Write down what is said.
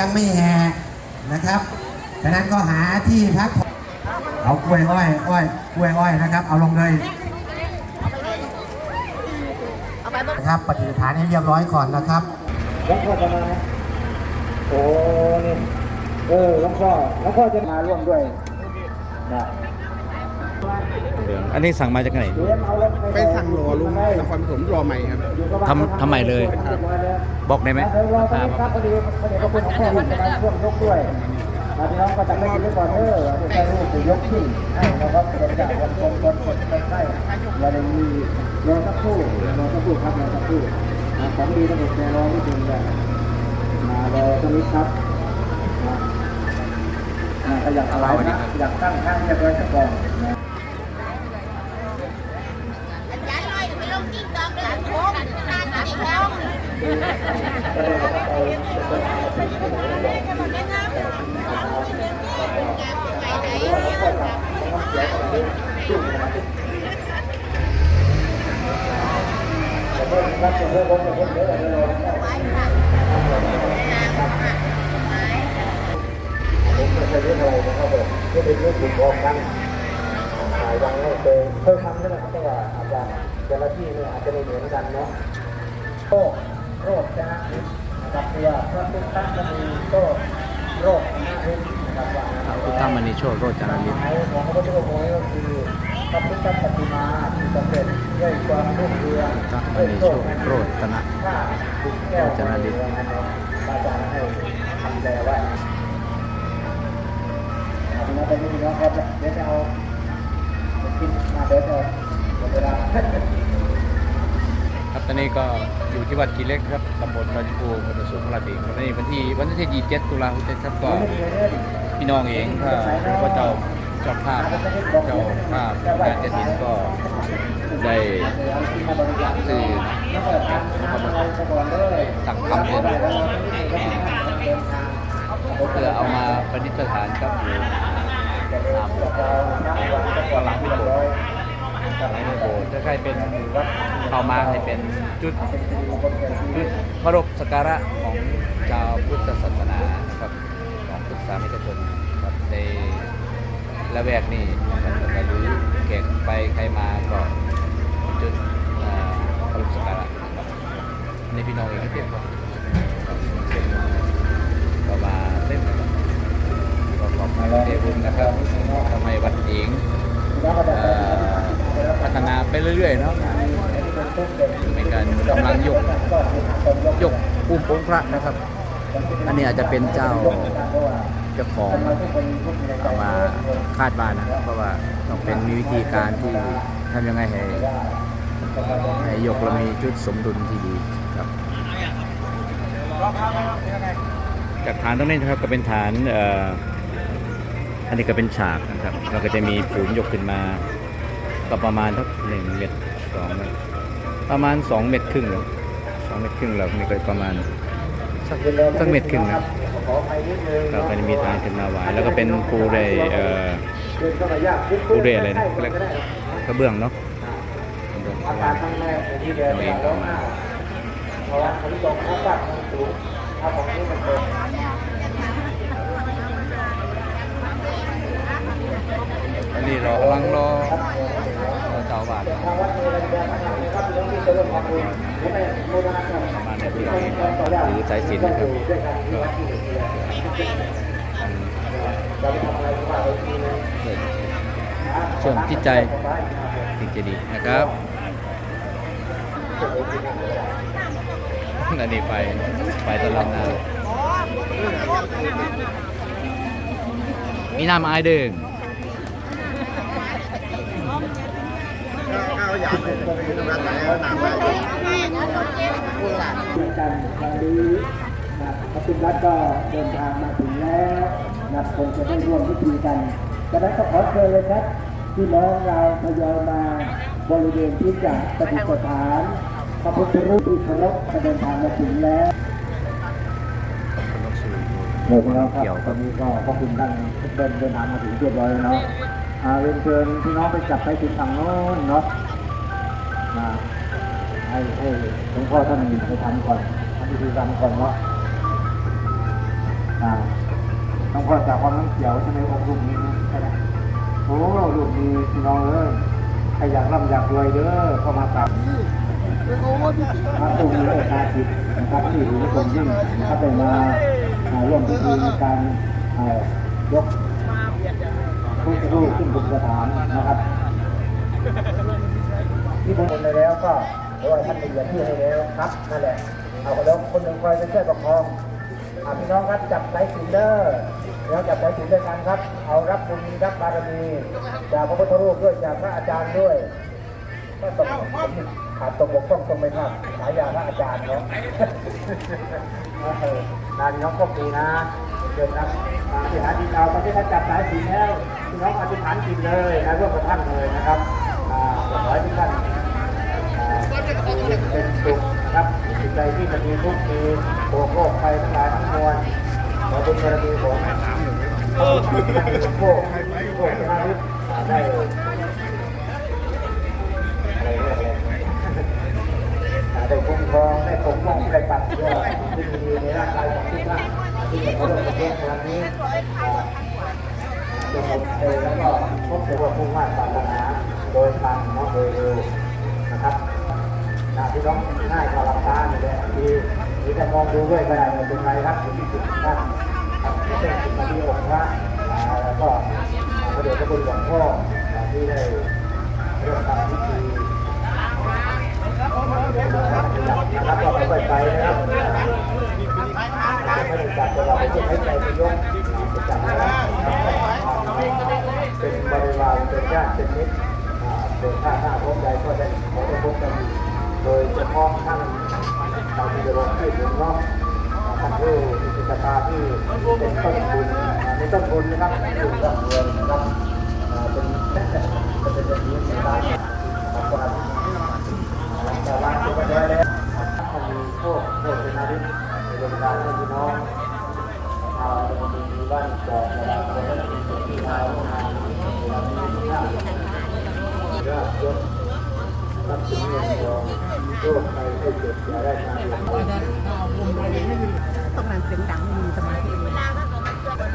ยังไม่แห่นะครับฉะนั้นก็หาที่พักเอากล้วยอ้อยอ้อยกล้วยอ้อยนะครับ เอาลงเลยนะครับปฏิฐานให้เรียบร้อยก่อนนะครับแลวงพ่อจะมาไหมโอ้นี่เออแลวงพ่อหลวงพ่อจะมาร่วมด้วยนะ ลือง อันนี้สั่งมาจากไหนเดี๋ยวเอารถไปสั่งรอลุงนครปฐมรอใหม่ครับทำทำไมเลยบอกได้ไหมเดี๋ยวรอตอนนี้ครับพอดีพอดีก็เป็นของพ่อที่จะมาร่วมยกด้วยมาพี่น้องก็จะไม่กินด้วยก่อนเด้อที่ใช้รูปจะยกขึ้นให้นะครับเป็นจากวันตรงวันกดไปใกล้อย่าได้มีรอสักครู่รอสักครู่ครับรอสักครู่อ่าของดีต้องเป็นรอนิดนึงแบบมารอตรงนี้ครับนะอ่าถ้าอยากอะไรนะอยากตั้งข้างจะไว้สักก่อนนะ อาจารย์ลอยไปลงติ๊กต็อกเลยโค้งตาติ๊กต็อกไปไหน ผมไม่ เคยเรียกอะไรนะครับผมก็เป็นเรื่องถูกบอกกันถ่ายยังไม่เคยเคยทำนี่แหละครับแต่ว่าอาจจะแต่ละที่เนี่ยอาจจะไม่เหมือนกันเนาะโรค โรคชนะพิษนะครับเพื่อพระพุทธมณีโรคโรคชนะพิษนะครับว่านะครับพุทธมณีโชคโรจนาลิศหมายของพระพุทธองค์ก็คือพระพุทธปฏิมาที่สำเร็จด้วยความรุ่งเรืองพุทธมณีโชคโรจนะถ้าถึงแก้วโรจนะฤทธิ์อาจารย์ให้ทำแปลไว้เอาเป็นว่าตอนนี้นะครับเดี๋ยวจะเอาไปกินมาเดี๋ยวจะหมดเวลา ครับตอนนี้ก็อยู่ที่วัดกีเล็กครับตำบลราชภูมิอำเภอสุพรรณบุรีครับวันนี้วันที่วันที่27ตุลาคมครับก็พี่น้องเองถ้าก็เจ้าเจ้าภาพเจ้าภาพงานกฐินก็ได้สื่อสั่งทำเป็นเพื่อเอามาประดิษฐานครับอยู่ตามกำลังพิโบ สถ์กำลังพิโบสถ์จะใครเป็นวัดเข้ามาให้เป็นจุดจุดเคารพสักการะของชาวพุทธศาสนานะครับของพุทธศาสนิกชนครับในละแวกนี้นะครับหรือแขกไปใครมาก็จุดอ่าเคารพสักการะนะครับในพี่น้องเองก็เทียบครับก็มาเล่นขอบคุณเทพุนนะครับทำให้วัดเองอ่อ พัฒนาไปเรื่อยๆเนาะในการกำลังยกยกอุ้มองค์พระนะครับ อันนี้อาจจะเป็นเจ้าเจ้าของเอามาคาดบานนะเพราะว่าต้องเป็นมีวิธีการที่ทำยังไงให้ให้ยกและมีจุดสมดุลที่ดีครับจากฐานตรงนี้นะครับก็เป็นฐานอ่ออันนี้ก็เป็นฉากนะครับเราก็จะมีผูนยกขึ้นมา ก็ประมาณทักหนึ่งเมตรสองเมตรประมาณสองเมตรครึ่งแล้วสองเมตรครึ่งแล้วนี่ก็ประมาณสักสักเมตรครึ่งนะครับขอไปนิดนึงเราก็จะมีทางขึ้นมาหวแล้วก็เป็นปูเรยเอ่อเดินเข้ามายากปูเรยอะไรนะเรียกกระเบื้องเนาะอาการข้างแรกเป็นที่เดินมาแล้วหน้าเพราะว่าเขาที่ตรงเขาปัดมันสูงถ้าของนี้มันเป็น อันนี้เรากำลังรอรอเจ้าบาททางวัดมีอะไรแบบนั้นนะครับเรื่องที่จะมทำบุญหรือนาการประมาณในที่เราเองหรือสายสิญจนนะครับก็เราไปทำอะไรก็ว่าไปทีนึงเกิดช่วงจิตใจสิ่งจะดีนะครับอันนี้ไปไปตลอดนามีน้ำอายเดิง ข้าวอยากเป็นกำลังใจแล้วนำไปเหมือนกันวันนี้นะพระคุณรัฐก็เดินทางมาถึงแล้วนะคงจะได้ร่วมพิธีกันดังนั้นก็ขอเชิญเลยครับพี่น้องเราทยอยมาบริเวณที่จะปฏิสถานพระพุทธรูปที่เคารพก็เดินทางมาถึงแล้วเดี๋ยวพี่น้องครับเกี่ยวตกัอบนนี้ก็ขอบคุณท่านทุกคนเดินทางมาถึงเรียบร้อยแล้วเนาะอ่า เรียนเชิญพี่น้องไปจับไปถึงทางโน้นเนาะมาให้ให้หลวงพ่อท่านไปทำก่อนทำพิธีกรรมก่อนเนาะอ่าต้องพ่อจากความน้ำเขียวใช่ไหมองค์รูปนี้ใช่ไหมโอ้รูมีพี่น้องเอ้ยใครอยากร่ำอยากรวยเด้อเข้ามากราบพระตรงนี้เลยตาจิตนะครับที่ถือคนยิ่งนะครับได้มาอาร่วมพิธีในการอายก พุทธรูปขึ้นบนสถานนะครับที่ผมคนไปแล้วก็เรียกว่าท่านเป็นอย่างที่ให้แล้วครับนั่นแหละเอาแล้วคนหนึ่งคอยเป็นช่วยประคองอะพี่น้องครับจับสายสินเด้อแล้วจับสายสินด้วยกันครับ เอารับบุญรับบารมีจากพระพุทธรูปด้วยจากพระอาจารย์ด้วยก็ตกขาดตกบกต้องตรงไปครับฉายาพระอาจารย์เนาะเออนานน้องก็ดีนะเชิญครับอ่าที่หาดินเอาตอนที่ท่านจับสายสินแล้วพี่ น้องอธิษฐานจิตเลยนะร่วมกับท่านเลยนะครับขอให้ทุกท่านเป็นสุขนะครับจิตใจที่จะมีทุกข์มีโศกโรคภัยทั้งหลายทั้งมวลขอเป็นกรณีของพระพุทธโภคโภคชนะฤทธิ์ได้ไรเรียได้คุ้มครองได้ปกป้องได้ปัดเพื่อที่มีในร่างกายของทุกท่านที่จะมาร่วมประเทศครั้งนี้ จะหมดเองแล้วก็พบเจอว่าพุ่งมากปรารถนาโดยทางเนาะโดยเร็วนะครับนะพี่น้องง่ายกว่าหลับตานี่ยแหละดีหรือจะมองดูด้วยก็ได้ไม่เป็นไรครับอยู่ที่จุดท่านครับไม่ใช่จุดมาที่องค์พระแล้วก็พระเดชพระคุณหลวงพ่อที่ได้เริ่มทำพิธีนะครับก็ค่อยๆไปนะครับไม่ได้จับแต่เราไปให้ใจ เป็นท่าข้าพบใจก็ได้ขอได้พบกันโดยเฉพาะท่านตามที่จะลงที่ถึงเนาะท่านผู้มีจิตตาที่เป็นต้นทุนในต้นทุนนะครับอยู่กับเงินนะครับเป็น ยศทรัพย์สินงินงโรคภัยไข้เจ็บอย่มันเสียงดังมีสมาธิวลาก็เขาาเกิน